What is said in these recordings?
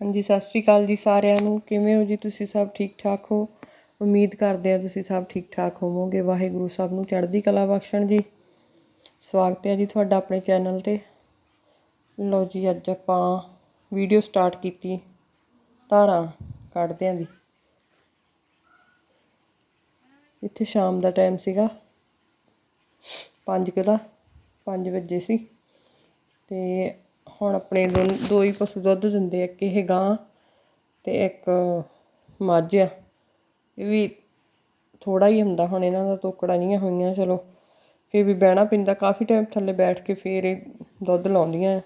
ਹਾਂਜੀ, ਸਤਿ ਸ਼੍ਰੀ ਅਕਾਲ ਜੀ ਸਾਰਿਆਂ ਨੂੰ। ਕਿਵੇਂ ਹੋ ਜੀ ਤੁਸੀਂ ਸਭ ਠੀਕ ਠਾਕ ਹੋ? ਉਮੀਦ ਕਰਦੇ ਆ ਤੁਸੀਂ ਸਭ ਠੀਕ ਠਾਕ ਹੋਵੋਗੇ। ਵਾਹਿਗੁਰੂ ਸਭ ਨੂੰ ਚੜ੍ਹਦੀ ਕਲਾ ਬਖਸ਼ਣ ਜੀ। ਸਵਾਗਤ ਹੈ ਜੀ ਤੁਹਾਡਾ ਆਪਣੇ ਚੈਨਲ ਤੇ। ਲਓ ਜੀ, ਅੱਜ ਆਪਾਂ ਵੀਡੀਓ ਸਟਾਰਟ ਕੀਤੀ। ਧਾਰਾਂ ਕੱਢਦਿਆਂ ਦੀ ਇੱਥੇ ਸ਼ਾਮ ਦਾ ਟਾਈਮ ਸੀਗਾ। 5 ਕਿਲਾ 5 ਵਜੇ ਸੀ। ਤੇ ਹੁਣ ਆਪਣੇ ਦੋ ਹੀ ਪਸ਼ੂ ਦੁੱਧ ਦਿੰਦੇ ਆ, ਇੱਕ ਇਹ ਗਾਂ ਤੇ ਇੱਕ ਮੱਝ ਆ। ਇਹ ਵੀ ਥੋੜਾ ਹੀ ਹੁੰਦਾ ਹੁਣ, ਇਹਨਾਂ ਦਾ ਤੋਕੜਾ ਨਹੀਂ ਹੋਈਆਂ, ਚਲੋ। ਫਿਰ ਵੀ ਬਹਿਣਾ ਪੈਂਦਾ, ਕਾਫੀ ਟਾਈਮ ਥੱਲੇ ਬੈਠ ਕੇ ਫਿਰ ਇਹ ਦੁੱਧ ਲਾਉਂਦੀਆਂ ਆ।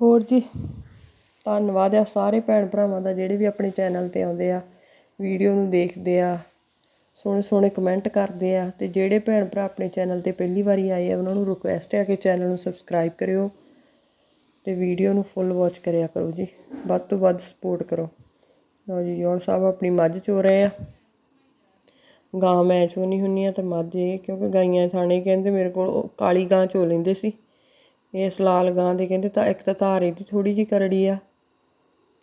ਹੋਰ ਜੀ, ਧੰਨਵਾਦ ਆ ਸਾਰੇ ਭੈਣ ਭਰਾਵਾਂ ਦਾ, ਜਿਹੜੇ ਵੀ ਆਪਣੇ ਚੈਨਲ ਤੇ ਆਉਂਦੇ ਆ, ਵੀਡੀਓ ਨੂੰ ਦੇਖਦੇ ਆ। ਸੋਹਣੇ ਸੋਹਣੇ ਕਮੈਂਟ ਕਰਦੇ ਆ ਤੇ ਜਿਹੜੇ ਭੈਣ ਭਰਾ ਆਪਣੇ ਚੈਨਲ ਤੇ ਪਹਿਲੀ ਵਾਰੀ ਆਏ ਆ, ਉਹਨਾਂ ਨੂੰ ਰਿਕੁਐਸਟ ਹੈ ਕਿ ਚੈਨਲ ਨੂੰ ਸਬਸਕ੍ਰਾਈਬ ਕਰਿਓ ਤੇ ਵੀਡੀਓ ਨੂੰ ਫੁੱਲ ਵਾਚ ਕਰਿਆ ਕਰੋ ਜੀ। ਵੱਧ ਤੋਂ ਵੱਧ ਸਪੋਰਟ ਕਰੋ। ਲਓ ਜੀ ਜੋੜ ਸਾਹਿਬ ਆਪਣੀ ਮੱਝ ਚੋ ਰਹੇ ਆ। ਗਾਂ ਮੈਂ ਚੋ ਨਹੀਂ ਹੁੰਨੀ ਆ ਤੇ ਮੱਝ ਇਹ, ਕਿਉਂਕਿ ਗਾਈਆਂ ਥਾਣੇ ਕਹਿੰਦੇ ਮੇਰੇ ਕੋਲ ਉਹ ਕਾਲੀ ਗਾਂ ਚੋ ਲੈਂਦੇ ਸੀ। ਇਸ ਲਾਲ ਗਾਂ ਦੇ ਕਹਿੰਦੇ ਤਾਂ ਇੱਕ ਤਾਂ ਧਾਰ ਇਹਦੀ ਥੋੜੀ ਜੀ ਕਰੜੀ ਆ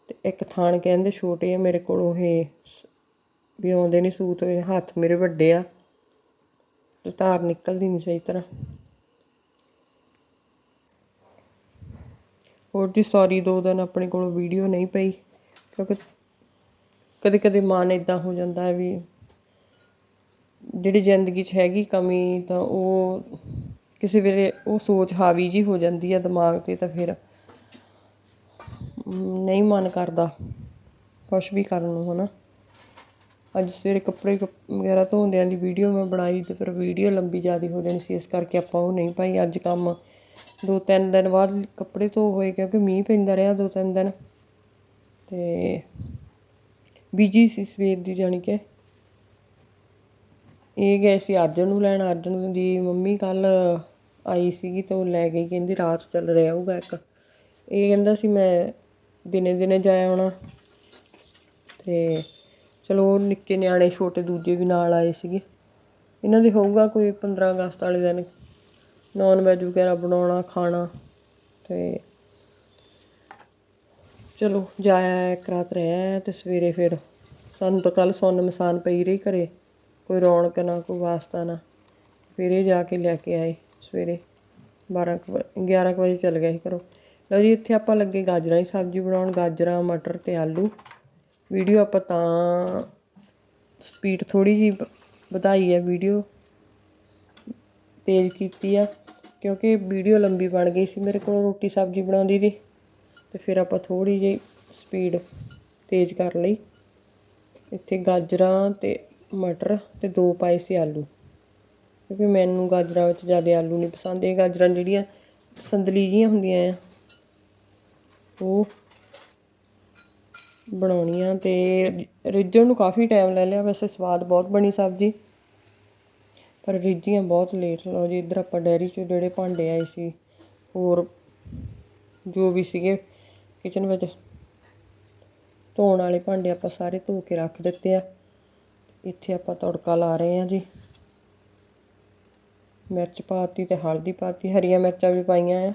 ਤੇ ਇੱਕ ਥਾਣ ਕਹਿੰਦੇ ਛੋਟੇ ਆ, ਮੇਰੇ ਕੋਲ ਉਹ ਇਹ ਵੀ ਆਉਂਦੇ ਨਹੀਂ ਸੂਤ ਹੱਥ ਮੇਰੇ ਵੱਡੇ ਆ। ਤੇ ਧਾਰ ਨਿਕਲਦੀ ਨਹੀਂ ਸਹੀ ਤਰ੍ਹਾਂ। ਹੋਰ ਜੀ ਸੌਰੀ ਦੋ ਦਿਨ ਆਪਣੇ ਕੋਲ ਵੀਡੀਓ ਨਹੀਂ ਪਈ, ਕਿਉਂਕਿ ਕਦੇ ਕਦੇ ਮਨ ਇਦਾਂ ਹੋ ਜਾਂਦਾ ਹੈ ਵੀ ਜਿਹੜੀ ਜ਼ਿੰਦਗੀ 'ਚ ਹੈਗੀ ਕਮੀ ਤਾਂ ਉਹ ਕਿਸੇ ਵੇਲੇ ਉਹ ਸੋਚ ਹਾਵੀ ਜੀ ਹੋ ਜਾਂਦੀ ਆ ਦਿਮਾਗ ਤੇ ਤਾਂ ਫਿਰ ਨਹੀਂ ਮਨ ਕਰਦਾ ਕੁਛ ਵੀ ਕਰਨ ਨੂੰ, ਹਨਾ। ਅੱਜ ਸਵੇਰੇ ਕੱਪੜੇ ਕੁ- ਵਗੈਰਾ ਧੋਂਦਿਆਂ ਦੀ ਵੀਡੀਓ ਮੈਂ ਬਣਾਈ ਅਤੇ ਫਿਰ ਵੀਡੀਓ ਲੰਬੀ ਜ਼ਿਆਦਾ ਹੋ ਜਾਣੀ ਸੀ, ਇਸ ਕਰਕੇ ਆਪਾਂ ਉਹ ਨਹੀਂ ਪਾਈ। ਅੱਜ ਕੰਮ ਦੋ ਤਿੰਨ ਦਿਨ ਬਾਅਦ ਕੱਪੜੇ ਧੋ ਹੋਏ, ਕਿਉਂਕਿ ਮੀਂਹ ਪੈਂਦਾ ਰਿਹਾ ਦੋ ਤਿੰਨ ਦਿਨ। ਤੇ ਬਿਜ਼ੀ ਸੀ ਸਵੇਰ ਦੀ, ਜਾਣੀ ਕਿ ਇਹ ਗਏ ਸੀ ਅਰਜਨ ਨੂੰ ਲੈਣ। ਅਰਜਨ ਦੀ ਮੰਮੀ ਕੱਲ ਆਈ ਸੀਗੀ ਤਾਂ ਉਹ ਲੈ ਗਈ, ਕਹਿੰਦੀ ਰਾਤ ਚੱਲ ਰਿਹਾ ਹੋਊਗਾ ਇੱਕ। ਇਹ ਕਹਿੰਦਾ ਸੀ ਮੈਂ ਦਿਨੇ ਦਿਨੇ ਜਾਇਆ ਆਉਣਾ ਤੇ ਚਲੋ ਨਿੱਕੇ ਨਿਆਣੇ ਛੋਟੇ ਦੂਜੇ ਵੀ ਨਾਲ ਆਏ ਸੀਗੇ। ਇਹਨਾਂ ਦੇ ਹੋਊਗਾ ਕੋਈ 15 ਅਗਸਤ ਵਾਲੇ ਦਿਨ। ਨੌਨ ਵੈਜ ਵਗੈਰਾ ਬਣਾਉਣਾ, ਖਾਣਾ ਤੇ ਚਲੋ ਜਾਇਆ ਇੱਕ ਰਾਤ ਰਿਹਾ ਤੇ ਸਵੇਰੇ ਫਿਰ ਸਾਨੂੰ ਤਾਂ ਕੱਲ ਸੁੰਨ ਮਸਾਨ ਪਈ ਰਹੀ ਘਰੇ। ਕੋਈ ਰੌਣਕ ਨਾ, ਕੋਈ ਵਾਸਤਾ ਨਾ। ਫਿਰ ਇਹ ਜਾ ਕੇ ਲੈ ਕੇ ਆਏ ਸਵੇਰੇ। 12 ਕੁ ਵ- 11 ਕੁ ਵਜੇ ਚੱਲ ਗਏ ਸੀ ਘਰੋਂ। ਲਓ ਜੀ, ਇੱਥੇ ਆਪਾਂ ਲੱਗੇ ਗਾਜਰਾਂ ਦੀ ਸਬਜ਼ੀ ਬਣਾਉਣ। ਗਾਜਰਾਂ, ਮਟਰ ਤੇ ਆਲੂ। ਵੀਡੀਓ ਆਪਾਂ ਤਾਂ ਸਪੀਡ ਥੋੜੀ ਜੀ ਵਧਾਈ ਹੈ ਵੀਡੀਓ। ਤੇਜ਼ ਕੀਤੀ ਆ, ਕਿਉਂਕਿ ਵੀਡੀਓ ਲੰਬੀ ਬਣ ਗਈ ਸੀ ਮੇਰੇ ਕੋਲ, ਰੋਟੀ ਸਬਜ਼ੀ ਬਣਾਉਂਦੀ ਦੀ ਤੇ ਫਿਰ ਆਪਾਂ ਥੋੜੀ ਜਿਹੀ ਸਪੀਡ ਤੇਜ਼ ਕਰ ਲਈ। ਇੱਥੇ ਗਾਜਰਾਂ ਤੇ ਮਟਰ ਤੇ ਦੋ ਪਾਏ ਸੀ ਆਲੂ। ਕਿਉਂਕਿ ਮੈਨੂੰ ਗਾਜਰਾਂ ਵਿੱਚ ਜ਼ਿਆਦਾ ਆਲੂ ਨਹੀਂ ਪਸੰਦ। ਇਹ ਗਾਜਰਾਂ ਜਿਹੜੀਆਂ ਸੰਦਲੀ ਜੀਆਂ ਹੁੰਦੀਆਂ ਆ, ਉਹ ਬਣਾਉਣੀ ਆ ਤੇ ਰਿੱਝਣ ਨੂੰ ਕਾਫੀ ਟਾਈਮ ਲੈ ਲਿਆ। ਵੈਸੇ ਸਵਾਦ ਬਹੁਤ ਬਣੀ ਸਬਜ਼ੀ, ਪਰ ਰਿੱਝੀਆਂ ਬਹੁਤ ਲੇਟ ਲਓ ਜੀ, ਇੱਧਰ ਆਪਾਂ ਡੈਰੀ 'ਚੋਂ ਜਿਹੜੇ ਭਾਂਡੇ ਆਏ ਸੀ, ਹੋਰ ਜੋ ਵੀ ਸੀਗੇ ਕਿਚਨ ਵਿੱਚ ਧੋਣ ਵਾਲੇ ਭਾਂਡੇ ਆਪਾਂ ਸਾਰੇ ਧੋ ਕੇ ਰੱਖ ਦਿੱਤੇ ਆ। ਇੱਥੇ ਆਪਾਂ ਤੜਕਾ ਲਾ ਰਹੇ ਆ ਜੀ। ਮਿਰਚ ਪਾਤੀ ਤੇ ਹਲਦੀ ਪਾਤੀ, ਹਰੀਆਂ ਮਿਰਚਾਂ ਵੀ ਪਾਈਆਂ ਆ।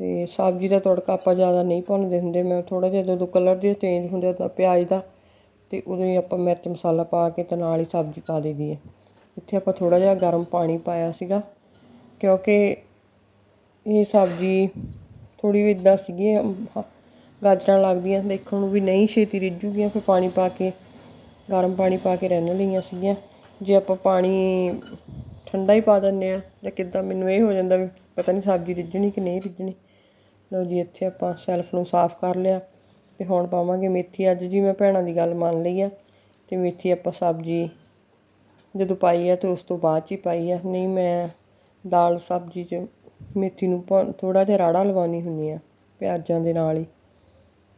ਤੇ ਸਬਜ਼ੀ ਦਾ ਤੜਕਾ ਆਪਾਂ ਜ਼ਿਆਦਾ ਨਹੀਂ ਭੁੰਨਦੇ ਹੁੰਦੇ। ਮੈਂ ਥੋੜਾ ਜਿਹਾ ਜਦੋਂ ਕਲਰ ਜਿਹਾ ਚੇਂਜ ਹੁੰਦਾ ਤਾਂ ਪਿਆਜ਼ ਦਾ, ਤੇ ਉਦੋਂ ਹੀ ਆਪਾਂ ਮਿਰਚ ਮਸਾਲਾ ਪਾ ਕੇ ਤੇ ਨਾਲ ਹੀ ਸਬਜ਼ੀ ਪਾ ਦੇਈਦੀ ਹੈ ਇੱਥੇ ਆਪਾਂ ਥੋੜਾ ਜਿਹਾ ਗਰਮ ਪਾਣੀ ਪਾਇਆ ਸੀਗਾ, ਕਿਉਂਕਿ ਇਹ ਸਬਜ਼ੀ ਥੋੜੀ ਵੀ ਇਦਾਂ ਸੀਗੀ ਗਾਜਰਾਂ ਲੱਗਦੀਆਂ ਦੇਖਣ ਨੂੰ ਵੀ ਨਹੀਂ ਛੇਤੀ ਰਿੱਝੂਗੀਆਂ, ਫਿਰ ਪਾਣੀ ਪਾ ਕੇ, ਗਰਮ ਪਾਣੀ ਪਾ ਕੇ ਰਹਿਣ ਲਈਆਂ ਸੀਗੀਆਂ। ਜੇ ਆਪਾਂ ਪਾਣੀ ਠੰਡਾ ਹੀ ਪਾ ਦਿੰਦੇ ਆ, ਜਾਂ ਕਿੱਦਾਂ ਮੈਨੂੰ ਇਹ ਹੋ ਜਾਂਦਾ ਵੀ ਪਤਾ ਨਹੀਂ ਸਬਜ਼ੀ ਰਿੱਝਣੀ ਕਿ ਨਹੀਂ ਰਿੱਝਣੀ। ਲਓ ਜੀ, ਇੱਥੇ ਆਪਾਂ ਸੈਲਫ ਨੂੰ ਸਾਫ਼ ਕਰ ਲਿਆ ਤੇ ਹੁਣ ਪਾਵਾਂਗੇ ਮੇਥੀ। ਅੱਜ ਜੀ ਮੈਂ ਭੈਣਾਂ ਦੀ ਗੱਲ ਮੰਨ ਲਈ ਆ ਤੇ ਮੇਥੀ ਆਪਾਂ ਸਬਜ਼ੀ ਜਦੋਂ ਪਾਈ ਆ ਤੇ ਉਸ ਤੋਂ ਬਾਅਦ ਚ ਹੀ ਪਾਈ ਆ। ਨਹੀਂ, ਮੈਂ ਦਾਲ ਸਬਜ਼ੀ ਚ ਮੇਥੀ ਨੂੰ ਥੋੜਾ ਜਿਹਾ ਰਾੜਾ ਲਵਾਉਣੀ ਹੁੰਦੀ ਆ ਪਿਆਜ਼ਾਂ ਦੇ ਨਾਲ ਹੀ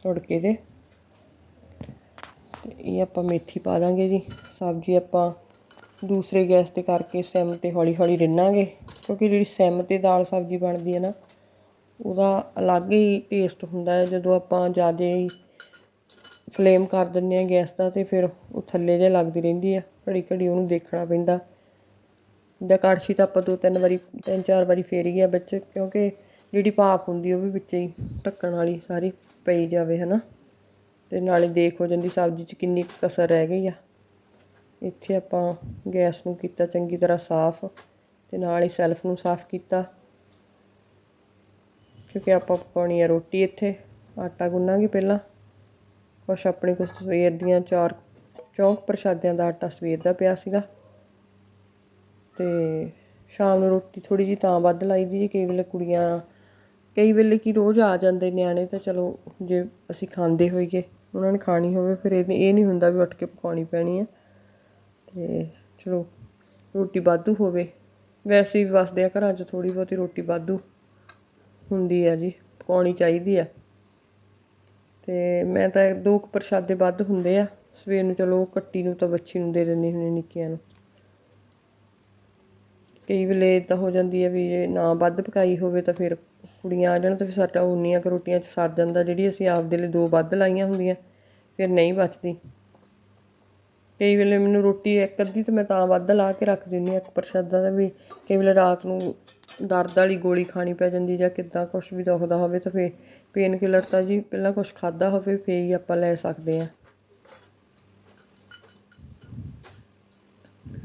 ਤੜਕੇ ਦੇ। ਤੇ ਇਹ ਆਪਾਂ ਮੇਥੀ ਪਾ ਦਾਂਗੇ ਜੀ। ਸਬਜ਼ੀ ਆਪਾਂ ਦੂਸਰੇ ਗੈਸ ਤੇ ਕਰਕੇ ਸਿਮ ਤੇ ਹੌਲੀ ਹੌਲੀ ਰਿੰਨਾਂਗੇ ਕਿਉਂਕਿ ਜਿਹੜੀ ਸਿਮ ਤੇ ਦਾਲ ਸਬਜ਼ੀ ਬਣਦੀ ਹੈ ਨਾ ਉਹਦਾ ਅਲੱਗ ਹੀ ਟੇਸਟ ਹੁੰਦਾ ਹੈ। ਜਦੋਂ ਆਪਾਂ ਜ਼ਿਆਦਾ ਹੀ ਫਲੇਮ ਕਰ ਦਿੰਦੇ ਹਾਂ ਗੈਸ ਦਾ ਤੇ ਫਿਰ ਉਹ ਥੱਲੇ ਜੇ ਲੱਗਦੀ ਰਹਿੰਦੀ ਆ, ਘੜੀ ਘੜੀ ਉਹਨੂੰ ਦੇਖਣਾ ਪੈਂਦਾ। ਜਾਂ ਕੜਛੀ ਤਾਂ ਆਪਾਂ ਦੋ ਤਿੰਨ ਵਾਰੀ, ਤਿੰਨ ਚਾਰ ਵਾਰੀ ਫੇਰੀ ਆ ਵਿੱਚ, ਕਿਉਂਕਿ ਜਿਹੜੀ ਭਾਫ ਹੁੰਦੀ ਉਹ ਵੀ ਵਿੱਚ ਹੀ ਢੱਕਣ ਵਾਲੀ ਸਾਰੀ ਪਈ ਜਾਵੇ, ਹਨਾ। ਤੇ ਨਾਲੇ ਦੇਖ ਹੋ ਜਾਂਦੀ ਸਬਜ਼ੀ 'ਚ ਕਿੰਨੀ ਕੁ ਕਸਰ ਰਹਿ ਗਈ ਆ। ਇੱਥੇ ਆਪਾਂ ਗੈਸ ਨੂੰ ਕੀਤਾ ਚੰਗੀ ਤਰ੍ਹਾਂ ਸਾਫ਼ ਤੇ ਨਾਲ ਹੀ ਸੈਲਫ ਨੂੰ ਸਾਫ਼ ਕੀਤਾ। ਕਿਉਂਕਿ ਆਪਾਂ ਪਕਾਉਣੀ ਹੈ ਰੋਟੀ ਇੱਥੇ, ਆਟਾ ਗੁੰਨਾਂਗੇ ਪਹਿਲਾਂ। ਕੁਛ ਆਪਣੇ ਕੁਛ ਸਵੇਰ ਦੀਆਂ ਚਾਰ ਚੌਂਕ ਪ੍ਰਸ਼ਾਦਿਆਂ ਦਾ ਆਟਾ ਸਵੇਰ ਦਾ ਪਿਆ ਸੀਗਾ। ਤੇ ਸ਼ਾਮ ਨੂੰ ਰੋਟੀ ਥੋੜੀ ਜੀ ਤਾਂ ਵੱਧ ਲਾਈਦੀ ਜੀ ਕਈ ਵੇਲੇ ਕੁੜੀਆਂ, ਕਈ ਵੇਲੇ ਕੀ ਰੋਜ਼ ਆ ਜਾਂਦੇ ਨਿਆਣੇ ਤਾਂ ਚਲੋ ਜੇ ਅਸੀਂ ਖਾਂਦੇ ਹੋਈਏ, ਉਹਨਾਂ ਨੇ ਖਾਣੀ ਹੋਵੇ, ਫਿਰ ਇਹ ਇਹ ਨਹੀਂ ਹੁੰਦਾ ਵੀ ਉੱਠ ਕੇ ਪਕਾਉਣੀ ਪੈਣੀ ਹੈ ਤੇ ਚਲੋ ਰੋਟੀ ਵਾਧੂ ਹੋਵੇ। ਵੈਸੇ ਵੀ ਵਸਦੇ ਆ ਘਰਾਂ 'ਚ ਥੋੜੀ ਬਹੁਤੀ ਰੋਟੀ ਵਾਧੂ। ਹੁੰਦੀ ਆ ਜੀ ਪਕਾਉਣੀ ਚਾਹੀਦੀ ਆ। ਤੇ ਮੈਂ ਤਾਂ ਦੋ ਕੁ ਪ੍ਰਸ਼ਾਦੇ ਵੱਧ ਹੁੰਦੇ ਆ, ਸਵੇਰ ਨੂੰ ਚਲੋ ਕੱਟੀ ਨੂੰ ਤਾਂ ਬੱਚੀ ਨੂੰ ਦੇ ਦਿੰਦੀ ਹੁੰਦੀ ਨਿੱਕੀਆਂ ਨੂੰ। ਕਈ ਵੇਲੇ ਤਾਂ ਹੋ ਜਾਂਦੀ ਹੈ ਵੀ ਜੇ ਨਾ ਵੱਧ ਪਕਾਈ ਹੋਵੇ ਤਾਂ ਫਿਰ ਕੁੜੀਆਂ ਆ ਜਾਣ ਤਾਂ ਫਿਰ ਸਾਡਾ ਉਨੀਆਂ ਕੁ ਰੋਟੀਆਂ 'ਚ ਸਰ ਜਾਂਦਾ, ਜਿਹੜੀ ਅਸੀਂ ਆਪਦੇ ਲਈ ਦੋ ਵੱਧ ਲਾਈਆਂ ਹੁੰਦੀਆਂ, ਫਿਰ ਨਹੀਂ ਬਚਦੀ। ਕਈ ਵੇਲੇ ਮੈਨੂੰ ਰੋਟੀ ਇੱਕ ਅੱਧੀ ਤਾਂ ਮੈਂ ਤਾਂ ਵੱਧ ਲਾ ਕੇ ਰੱਖ ਦਿੰਦੀ ਹਾਂ ਇੱਕ ਪ੍ਰਸ਼ਾਦਾ ਦਾ ਵੀ, ਕਈ ਵੇਲੇ ਰਾਤ ਨੂੰ ਦਰਦ ਵਾਲੀ ਗੋਲੀ ਖਾਣੀ ਪੈ ਜਾਂਦੀ ਜਾਂ ਕਿੱਦਾਂ ਕੁਝ ਵੀ ਦੁਖਦਾ ਹੋਵੇ ਤਾਂ ਫੇ ਪੇਨ ਕਿਲਰ ਤਾਂ ਜੀ ਪਹਿਲਾਂ ਕੁਝ ਖਾਦਾ ਹੋਵੇ ਫੇ ਹੀ ਆਪਾਂ ਲੈ ਸਕਦੇ ਆ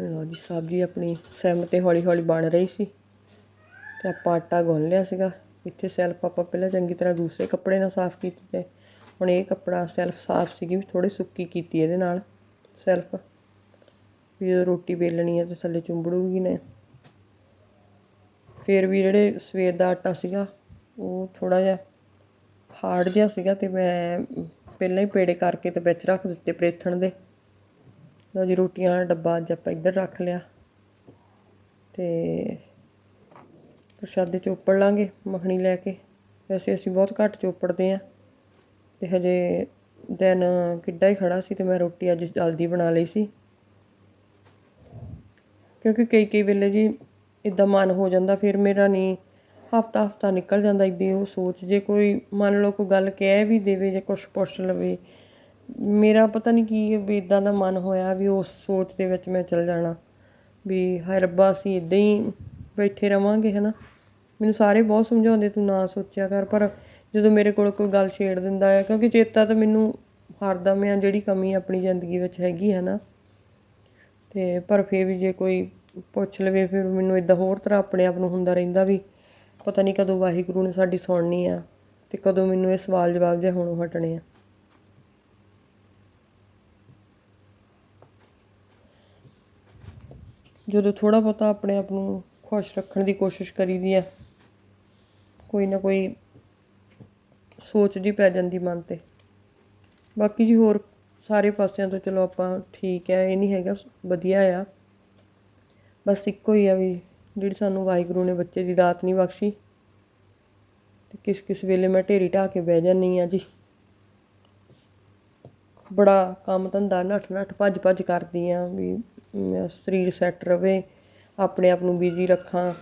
ਲਓ ਜੀ ਸਬਜ਼ੀ ਆਪਣੀ ਸਿਮ ਤੇ ਹੌਲੀ ਹੌਲੀ ਬਣ ਰਹੀ ਸੀ। ਤੇ ਆਪਾਂ ਆਟਾ ਗੁੰਨ ਲਿਆ ਸੀਗਾ। ਇੱਥੇ ਸੈਲਫ ਆਪਾਂ ਪਹਿਲਾਂ ਚੰਗੀ ਤਰ੍ਹਾਂ ਦੂਸਰੇ ਕੱਪੜੇ ਨਾਲ ਸਾਫ਼ ਕੀਤੀ ਤੇ ਹੁਣ ਇਹ ਕੱਪੜਾ ਸੈਲਫ ਸਾਫ਼ ਸੀਗੀ ਵੀ ਥੋੜੀ ਸੁੱਕੀ ਕੀਤੀ ਇਹਦੇ ਨਾਲ ਸੈਲਫ ਵੀ ਜਦੋਂ ਰੋਟੀ ਵੇਲਣੀ ਹੈ ਤੇ ਥੱਲੇ ਚੁੰਬੜੂਗੀ ਨੇ। ਫਿਰ ਵੀ ਜਿਹੜੇ ਸਵੇਰ ਦਾ ਆਟਾ ਸੀਗਾ, ਉਹ ਥੋੜ੍ਹਾ ਜਿਹਾ ਹਾਰਡ ਜਿਹਾ ਸੀਗਾ ਅਤੇ ਮੈਂ ਪਹਿਲਾਂ ਹੀ ਪੇੜੇ ਕਰਕੇ ਤੇ ਵਿੱਚ ਰੱਖ ਦਿੱਤੇ ਪ੍ਰੇਥਣ ਦੇ। ਲਓ ਜੀ, ਰੋਟੀਆਂ ਵਾਲਾ ਡੱਬਾ ਅੱਜ ਆਪਾਂ ਇੱਧਰ ਰੱਖ ਲਿਆ। ਤੇ ਪ੍ਰਸ਼ਾਦੇ ਚੋਪੜ ਲਾਂਗੇ ਮੱਖਣੀ ਲੈ ਕੇ। ਵੈਸੇ ਅਸੀਂ ਬਹੁਤ ਘੱਟ ਚੋਪੜਦੇ ਆ ਤੇ ਹਜੇ ਦਿਨ ਕਿੱਡਾ ਹੀ ਖੜਾ ਸੀ ਤੇ ਮੈਂ ਰੋਟੀ ਅੱਜ ਜਲਦੀ ਬਣਾ ਲਈ ਸੀ। ਕਿਉਂਕਿ ਕਈ ਕਈ ਵੇਲੇ ਜੀ ਇੱਦਾਂ ਮਨ ਹੋ ਜਾਂਦਾ, ਫਿਰ ਮੇਰਾ ਨਹੀਂ ਹਫਤਾ ਹਫਤਾ ਨਿਕਲ ਜਾਂਦਾ ਇਦਾਂ ਉਹ ਸੋਚ। ਜੇ ਕੋਈ ਮੰਨ ਲਓ ਕੋਈ ਗੱਲ ਕਹਿ ਵੀ ਦੇਵੇ, ਜਾਂ ਕੁਛ ਪੁੱਛ ਲਵੇ, ਮੇਰਾ ਪਤਾ ਨਹੀਂ ਕੀ ਵੀ ਇੱਦਾਂ ਦਾ ਮਨ ਹੋਇਆ ਵੀ ਉਸ ਸੋਚ ਦੇ ਵਿੱਚ ਮੈਂ ਚਲ ਜਾਣਾ। ਵੀ ਹਾਏ ਰੱਬਾ, ਅਸੀਂ ਇੱਦਾਂ ਹੀ ਬੈਠੇ ਰਵਾਂਗੇ ਨਾ ਮੈਨੂੰ ਸਾਰੇ ਬਹੁਤ ਸਮਝਾਉਂਦੇ, ਤੂੰ ਨਾ ਸੋਚਿਆ ਕਰ, ਪਰ ਜਦੋਂ ਮੇਰੇ ਕੋਲ ਕੋਈ ਗੱਲ ਛੇੜ ਦਿੰਦਾ ਹੈ ਕਿਉਂਕਿ ਚੇਤਾ ਤਾਂ ਮੈਨੂੰ ਹਰਦਮ ਆ ਜਿਹੜੀ ਕਮੀ ਆਪਣੀ ਜ਼ਿੰਦਗੀ ਵਿੱਚ ਹੈਗੀ ਹੈ ਨਾ ਤੇ ਪਰ ਫਿਰ ਵੀ ਜੇ ਕੋਈ ਪੁੱਛ ਲਵੇ, ਫਿਰ ਮੈਨੂੰ ਇਦਾਂ ਹੋਰ ਤਰ੍ਹਾਂ ਆਪਣੇ ਆਪ ਨੂੰ ਹੁੰਦਾ ਰਹਿੰਦਾ ਵੀ ਪਤਾ ਨਹੀਂ ਕਦੋਂ ਵਾਹਿਗੁਰੂ ਨੇ ਸਾਡੀ ਸੁਣਨੀ ਆ ਤੇ ਕਦੋਂ ਮੈਨੂੰ ਇਹ ਸਵਾਲ ਜਵਾਬ ਜੇ ਹੋਣੋਂ ਹਟਣੇ ਆ। ਜਦੋਂ ਥੋੜਾ ਬਹੁਤਾ ਆਪਣੇ ਆਪ ਨੂੰ ਖੁਸ਼ ਰੱਖਣ ਦੀ ਕੋਸ਼ਿਸ਼ ਕਰੀਦੀ ਆ, ਕੋਈ ਨਾ ਕੋਈ ਸੋਚ ਜੀ ਪੈ ਜਾਂਦੀ ਮਨ ਤੇ। ਬਾਕੀ ਜੀ ਹੋਰ ਸਾਰੇ ਪਾਸਿਆਂ ਤੋਂ ਚਲੋ ਆਪਾਂ ਠੀਕ ਹੈ ਇਹ ਨਹੀਂ ਹੈਗਾ, ਵਧੀਆ ਆ। ਬਸ ਇੱਕੋ ਹੀ ਆ ਵੀ ਜਿਹੜੀ ਸਾਨੂੰ ਵਾਹਿਗੁਰੂ ਨੇ ਬੱਚੇ ਦੀ ਦਾਤ ਨਹੀਂ ਬਖਸ਼ੀ। ਤੇ ਕਿਸ ਕਿਸ ਵੇਲੇ ਮੈਂ ਢੇਰੀ ਢਾ ਕੇ ਬਹਿ ਜਾਂਦੀ ਆ ਜੀ। ਬੜਾ ਕੰਮ ਧੰਦਾ ਨੱਠ ਨੱਠ ਭੱਜ ਭੱਜ ਕਰਦੀ ਆ ਵੀ ਸਰੀਰ ਸੈੱਟ ਰਵੇ, ਆਪਣੇ ਆਪ ਨੂੰ ਬਿਜ਼ੀ ਰੱਖਾਂ,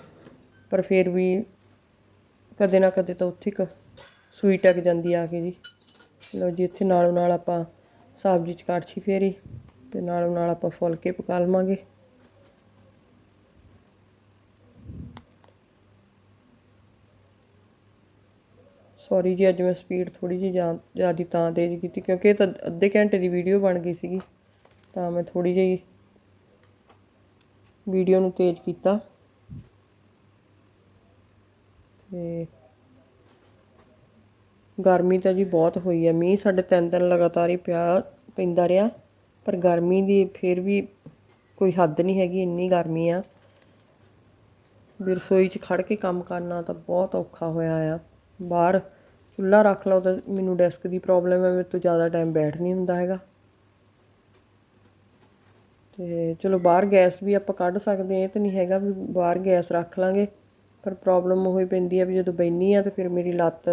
ਪਰ ਫਿਰ ਵੀ ਕਦੇ ਨਾ ਕਦੇ ਤਾਂ ਉੱਥੇ ਕ ਸੂਈ ਟਕ ਜਾਂਦੀ ਆ ਕੇ ਜੀ। ਲਓ ਜੀ, ਇੱਥੇ ਨਾਲੋਂ ਨਾਲ ਆਪਾਂ ਸਬਜ਼ੀ ਚ ਕੜਛੀ ਫੇਰੀ ਤੇ ਨਾਲੋਂ ਨਾਲ ਆਪਾਂ ਫੁਲਕੇ ਪਕਾ ਲਵਾਂਗੇ। ਸੌਰੀ ਜੀ, ਅੱਜ ਮੈਂ ਸਪੀਡ ਥੋੜੀ ਜਿਹੀ ਜ਼ਿਆਦਾ ਤਾਂ ਤੇਜ਼ ਕੀਤੀ ਕਿਉਂਕਿ ਇਹ ਤਾਂ ਅੱਧੇ ਘੰਟੇ ਦੀ ਵੀਡੀਓ ਬਣ ਗਈ ਸੀਗੀ। ਤਾਂ ਮੈਂ ਥੋੜੀ ਜਿਹੀ ਵੀਡੀਓ ਨੂੰ ਤੇਜ਼ ਕੀਤਾ। ਤੇ ਗਰਮੀ ਤਾਂ ਜੀ ਬਹੁਤ ਹੋਈ ਹੈ ਮੀਂਹ ਸਾਡੇ ਤਿੰਨ ਦਿਨ ਲਗਾਤਾਰ ਹੀ ਪਿਆ ਪੈਂਦਾ ਰਿਹਾ, ਪਰ ਗਰਮੀ ਦੀ ਫਿਰ ਵੀ ਕੋਈ ਹੱਦ ਨਹੀਂ ਹੈਗੀ, ਇੰਨੀ ਗਰਮੀ ਆ। ਵੀ ਰਸੋਈ 'ਚ ਖੜ ਕੇ ਕੰਮ ਕਰਨਾ ਤਾਂ ਬਹੁਤ ਔਖਾ ਹੋਇਆ ਆ। ਬਾਹਰ ਚੁੱਲ੍ਹਾ ਰੱਖ ਲਓ ਤਾਂ ਮੈਨੂੰ ਡੈਸਕ ਦੀ ਪ੍ਰੋਬਲਮ ਹੈ, ਮੇਰੇ ਤੋਂ ਜ਼ਿਆਦਾ ਟਾਈਮ ਬੈਠ ਨਹੀਂ ਹੁੰਦਾ ਹੈਗਾ। ਤੇ ਚਲੋ ਬਾਹਰ ਗੈਸ ਵੀ ਆਪਾਂ ਕੱਢ ਸਕਦੇ ਹਾਂ, ਇਹ ਤਾਂ ਨਹੀਂ ਹੈਗਾ ਵੀ ਬਾਹਰ ਗੈਸ ਰੱਖ ਲਾਂਗੇ, ਪਰ ਪ੍ਰੋਬਲਮ ਹੋਈ ਪੈਂਦੀ ਆ ਵੀ ਜਦੋਂ ਬੈਣੀ ਆ ਤਾਂ ਫਿਰ ਮੇਰੀ ਲੱਤ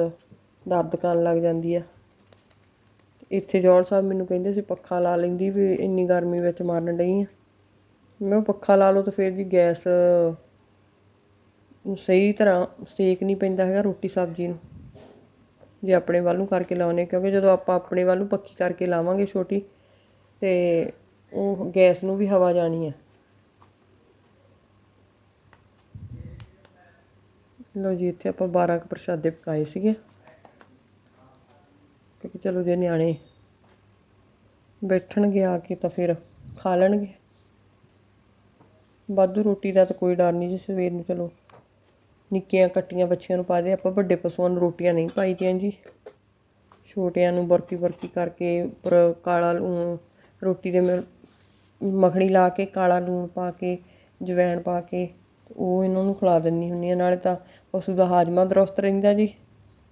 ਦਰਦ ਕਰਨ ਲੱਗ ਜਾਂਦੀ ਆ। ਇੱਥੇ ਜੌਲ ਸਾਹਿਬ ਮੈਨੂੰ ਕਹਿੰਦੇ ਸੀ ਪੱਖਾ ਲਾ ਲੈਂਦੀ ਵੀ ਇੰਨੀ ਗਰਮੀ ਵਿੱਚ ਮਰਨ ਡਈ ਆ। ਮੈਂ ਪੱਖਾ ਲਾ ਲਓ ਤਾਂ ਫਿਰ ਜੀ ਗੈਸ, ਸਹੀ ਤਰ੍ਹਾਂ ਸੇਕ ਨਹੀਂ ਪੈਂਦਾ ਹੈਗਾ ਰੋਟੀ ਸਬਜ਼ੀ ਨੂੰ। ਜੇ ਆਪਣੇ ਵੱਲ ਨੂੰ ਕਰਕੇ ਲਾਉਨੇ ਕਿਉਂਕਿ ਜਦੋਂ ਆਪਾਂ ਆਪਣੇ ਵੱਲ ਨੂੰ ਪੱਕੀ ਕਰਕੇ ਲਾਵਾਂਗੇ ਛੋਟੀ, ਤੇ ਉਹ ਗੈਸ ਨੂੰ ਵੀ ਹਵਾ ਜਾਣੀ ਹੈ ਲੋ ਜੀ, ਇੱਥੇ ਆਪਾਂ 12 ਕੁ ਪ੍ਰਸ਼ਾਦੇ ਪਕਾਏ ਸੀਗੇ। ਕਿਉਂਕਿ ਚਲੋ ਜੇ ਨਿਆਣੇ ਬੈਠਣਗੇ ਆ ਕੇ ਤਾਂ ਫਿਰ ਖਾ ਲੈਣਗੇ। ਵਾਧੂ ਰੋਟੀ ਦਾ ਤਾਂ ਕੋਈ ਡਰ ਨਹੀਂ ਜੀ, ਸਵੇਰ ਨੂੰ ਚਲੋ ਨਿੱਕੀਆਂ ਕੱਟੀਆਂ ਬੱਚਿਆਂ ਨੂੰ ਪਾ ਦੇ, ਆਪਾਂ ਵੱਡੇ ਪਸ਼ੂਆਂ ਨੂੰ ਰੋਟੀਆਂ ਨਹੀਂ ਪਾਈਦੀਆਂ ਜੀ। ਛੋਟਿਆਂ ਨੂੰ ਬਰਕੀ ਬਰਕੀ ਕਰਕੇ ਉੱਪਰ ਕਾਲਾ ਲੂਣ, ਰੋਟੀ ਦੇ ਮਿਲ, ਮੱਖਣੀ ਲਾ ਕੇ ਕਾਲਾ ਲੂਣ ਪਾ ਕੇ, ਜਵੈਣ ਪਾ ਕੇ, ਉਹ ਇਹਨਾਂ ਨੂੰ ਖਿਲਾ ਦਿੰਦੀ ਹੁੰਦੀ ਆ ਨਾਲੇ ਤਾਂ ਪਸ਼ੂ ਦਾ ਹਾਜ਼ਮਾ ਦਰੁਸਤ ਰਹਿੰਦਾ ਜੀ।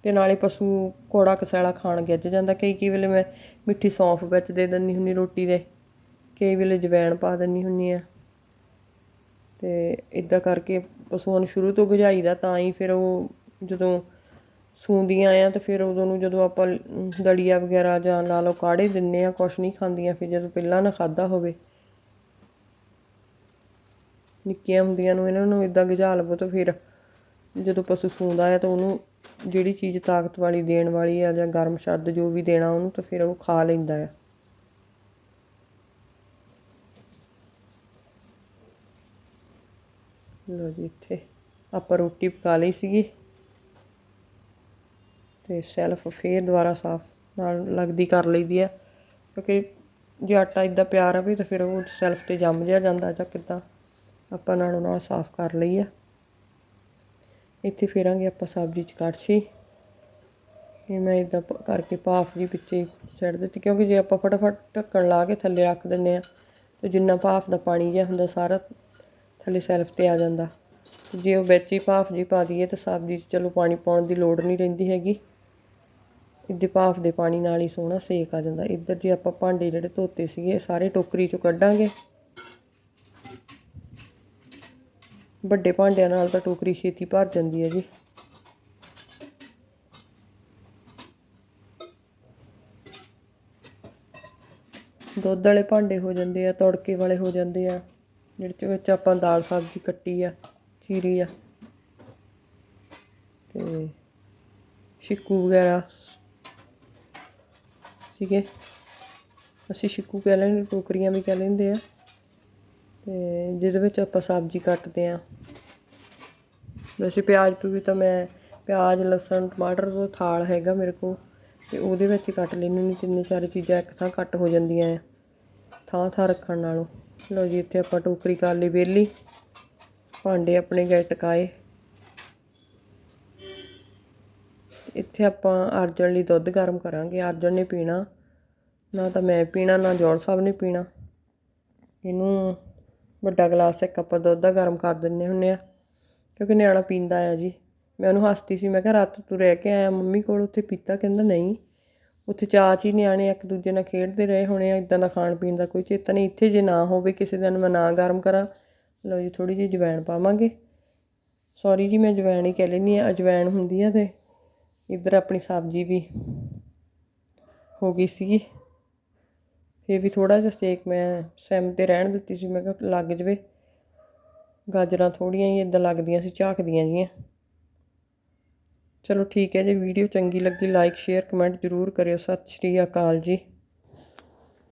ਤੇ ਨਾਲੇ ਪਸ਼ੂ ਕੋੜਾ ਕਸੈਲਾ ਖਾਣ ਗਿੱਜ ਜਾਂਦਾ। ਕਈ ਕਈ ਵੇਲੇ ਮੈਂ ਮਿੱਠੀ ਸੌਂਫ ਵਿੱਚ ਦੇ ਦਿੰਦੀ ਹੁੰਦੀ ਰੋਟੀ ਦੇ। ਕਈ ਵੇਲੇ ਜਵੈਣ ਪਾ ਦਿੰਦੀ ਹੁੰਦੀ ਆ ਅਤੇ ਇੱਦਾਂ ਕਰਕੇ ਪਸ਼ੂਆਂ ਨੂੰ ਸ਼ੁਰੂ ਤੋਂ ਗਜਾਈਦਾ ਤਾਂ ਹੀ ਫਿਰ ਉਹ ਜਦੋਂ ਸੂੰਦੀਆਂ ਆ ਤਾਂ ਫਿਰ ਉਦੋਂ ਨੂੰ ਜਦੋਂ ਆਪਾਂ ਦਲੀਆ ਵਗੈਰਾ ਜਾਂ ਲਾ ਲਓ ਕਾੜੇ ਦਿੰਦੇ ਆ ਕੁਛ ਨਹੀਂ ਖਾਂਦੀਆਂ, ਫਿਰ ਜਦੋਂ ਪਹਿਲਾਂ ਨਾ ਖਾਦਾ ਹੋਵੇ। ਨਿੱਕੀਆਂ ਹੁੰਦੀਆਂ ਨੂੰ ਇਹਨਾਂ ਨੂੰ ਇਦਾਂ ਗਜਾ ਲਵੋ ਤਾਂ ਫਿਰ ਜਦੋਂ ਪਸ਼ੂ ਸੂੰਦਾ ਆ ਤਾਂ ਉਹਨੂੰ ਜਿਹੜੀ ਚੀਜ਼ ਤਾਕਤ ਵਾਲੀ ਦੇਣ ਵਾਲੀ ਆ ਜਾਂ ਗਰਮ ਸ਼ਰਦ ਜੋ ਵੀ ਦੇਣਾ ਉਹਨੂੰ ਤਾਂ ਫਿਰ ਉਹ ਖਾ ਲੈਂਦਾ ਆ। ਲੋ ਜੀ ਇੱਥੇ ਆਪਾਂ ਰੋਟੀ ਪਕਾ ਲਈ ਸੀਗੀ ਤੇ ਸੈਲਫ ਫੇਰ ਦੁਬਾਰਾ ਸਾਫ਼ ਨਾਲ ਲੱਗਦੀ ਕਰ ਲਈਦੀ ਆ, ਕਿਉਂਕਿ ਜੇ ਆਟਾ ਇਦਾਂ ਪਿਆ ਰਵੇ ਤਾਂ ਫਿਰ ਉਹ ਸੈਲਫ ਤੇ ਜੰਮ ਜਿਹਾ ਜਾਂਦਾ ਜਾਂ ਕਿੱਦਾਂ ਆਪਾਂ ਨਾਲੋਂ ਨਾਲ ਸਾਫ਼ ਕਰ ਲਈ ਆ। ਇੱਥੇ ਫੇਰਾਂਗੇ ਆਪਾਂ ਸਬਜ਼ੀ ਚ ਕੜਛੀ। ਇਹ ਮੈਂ ਇਦਾਂ ਕਰਕੇ ਭਾਫ ਜੀ ਪਿੱਛੇ ਛੱਡ ਦਿੱਤੀ, ਕਿਉਂਕਿ ਜੇ ਆਪਾਂ ਫਟਾਫਟ ਢੱਕਣ ਲਾ ਕੇ ਥੱਲੇ ਰੱਖ ਦਿੰਨੇ ਆ, ਤੇ ਜਿੰਨਾ ਭਾਫ ਦਾ ਪਾਣੀ ਜਿਹਾ ਹੁੰਦਾ ਸਾਰਾ ਥੱਲੇ ਸੈਲਫ ਤੇ ਆ ਜਾਂਦਾ। ਜੇ ਉਹ ਵਿੱਚ ਹੀ ਭਾਫ ਜੀ ਪਾ ਦਈਏ ਤਾਂ ਸਬਜ਼ੀ 'ਚ ਚਲੋ ਪਾਣੀ ਪਾਉਣ ਦੀ ਲੋੜ ਨਹੀਂ ਰਹਿੰਦੀ ਹੈਗੀ। ਇਹਦੇ ਭਾਫ ਦੇ ਪਾਣੀ ਨਾਲ ਹੀ ਸੋਹਣਾ ਸੇਕ ਆ ਜਾਂਦਾ। ਇੱਧਰ ਜੇ ਆਪਾਂ ਭਾਂਡੇ ਜਿਹੜੇ ਧੋਤੇ ਸੀਗੇ ਸਾਰੇ ਟੋਕਰੀ 'ਚੋਂ ਕੱਢਾਂਗੇ। ਵੱਡੇ ਭਾਂਡਿਆਂ ਨਾਲ ਤਾਂ ਟੋਕਰੀ ਛੇਤੀ ਭਰ ਜਾਂਦੀ ਹੈ ਜੀ। ਦੁੱਧ ਵਾਲੇ ਭਾਂਡੇ ਹੋ ਜਾਂਦੇ ਆ, ਤੜਕੇ ਵਾਲੇ ਹੋ ਜਾਂਦੇ ਆ। ਜਿਹੜੇ ਚ ਵਿੱਚ ਆਪਾਂ ਦਾਲ ਸਬਜ਼ੀ ਕੱਟੀ ਆ ਚੀਰੀ ਆ ਤੇ ਸ਼ਿਕੂ ਵਗੈਰਾ ਸੀਗੇ। ਅਸੀਂ ਸ਼ਿਕੂ ਕਹਿ ਲੈਂਦੇ, ਟੋਕਰੀਆਂ ਵੀ ਕਹਿ ਲੈਂਦੇ ਆ। ਤੇ ਜਿਹਦੇ ਵਿੱਚ ਆਪਾਂ ਸਬਜ਼ੀ ਕੱਟਦੇ ਆ। ਵੈਸੇ ਪਿਆਜ਼ ਪੂਰੀ ਤਾਂ ਮੈਂ, ਪਿਆਜ਼, ਲਸਣ, ਟਮਾਟਰ ਦਾ ਥਾਲ ਹੈਗਾ ਮੇਰੇ ਕੋਲ, ਤੇ ਉਹਦੇ ਵਿੱਚ ਕੱਟ ਲੈਣੀ ਨਹੀਂ ਤਿੰਨੇ ਚਾਰ ਚੀਜ਼ਾਂ ਇੱਕ ਥਾਂ ਕੱਟ ਹੋ ਜਾਂਦੀਆਂ ਆ ਥਾਂ ਥਾਂ ਰੱਖਣ ਨਾਲੋਂ। ਲਓ ਜੀ, ਇੱਥੇ ਆਪਾਂ ਟੋਕਰੀ ਕਰ ਲਈ ਵਿਹਲੀ ਭਾਂਡੇ ਆਪਣੇ ਗਏ ਟਕਾਏ। ਇੱਥੇ ਆਪਾਂ ਅਰਜਨ ਲਈ ਦੁੱਧ ਗਰਮ ਕਰਾਂਗੇ। ਅਰਜਨ ਨੇ ਪੀਣਾ। ਨਾ ਤਾਂ ਮੈਂ ਪੀਣਾ, ਨਾ ਜੋੜ ਸਾਹਿਬ ਨੇ ਪੀਣਾ। ਇਹਨੂੰ ਵੱਡਾ ਗਲਾਸ, ਇੱਕ ਆਪਾਂ ਦੁੱਧ ਦਾ ਗਰਮ ਕਰ ਦਿੰਨੇ ਹੁੰਨੇ ਆ, ਕਿਉਂਕਿ ਨਿਆਣਾ ਪੀਂਦਾ ਆ ਜੀ। ਮੈਂ ਉਹਨੂੰ ਹੱਸਦੀ ਸੀ, ਮੈਂ ਕਿਹਾ, ਰਾਤ ਤੂੰ ਰਹਿ ਕੇ ਆਇਆ, ਮੰਮੀ ਕੋਲ ਉੱਥੇ ਪੀਤਾ? ਕਹਿੰਦਾ, ਨਹੀਂ। ਉੱਥੇ ਚਾਚ ਹੀ ਨਿਆਣੇ ਇੱਕ ਦੂਜੇ ਨਾਲ ਖੇਡਦੇ ਰਹੇ ਹੋਣੇ ਆ ਇਦਾਂ ਦਾ ਖਾਣ ਪੀਣ ਦਾ ਕੋਈ ਚੇਤਾ ਨਹੀਂ। ਇੱਥੇ ਜੇ ਨਾ ਹੋਵੇ ਕਿਸੇ ਦਿਨ ਮੈਂ ਨਾ ਗਰਮ ਕਰਾਂ, ਲਓ ਜੀ ਥੋੜੀ ਜਿਹੀ ਜਵੈਣ ਪਾਵਾਂਗੇ। ਸੌਰੀ ਜੀ, ਮੈਂ ਜਵੈਣ ਹੀ ਕਹਿ ਲੈਂਦੀ ਆ ਅਜਵੈਣ ਹੁੰਦੀ ਆ ਤੇ ਇੱਧਰ ਆਪਣੀ ਸਬਜ਼ੀ ਵੀ ਹੋ ਗਈ ਸੀਗੀ। ਫਿਰ ਵੀ ਥੋੜਾ ਜਿਹਾ ਸੇਕ ਮੈਂ ਸੈਮ ਤੇ ਰਹਿਣ ਦਿੱਤੀ ਸੀ, ਮੈਂ ਕਿਹਾ ਲੱਗ ਜਵੇ। ਗਾਜਰਾਂ ਥੋੜੀਆਂ ਹੀ ਇਦਾਂ ਲੱਗਦੀਆਂ ਸੀ, ਝਾਕਦੀਆਂ ਜੀਆਂ। ਚਲੋ ਠੀਕ ਹੈ ਜੀ, ਵੀਡੀਓ ਚੰਗੀ ਲੱਗੀ ਲਾਈਕ ਸ਼ੇਅਰ ਕਮੈਂਟ ਜ਼ਰੂਰ ਕਰਿਓ। ਸਤਿ ਸ਼੍ਰੀ ਅਕਾਲ ਜੀ।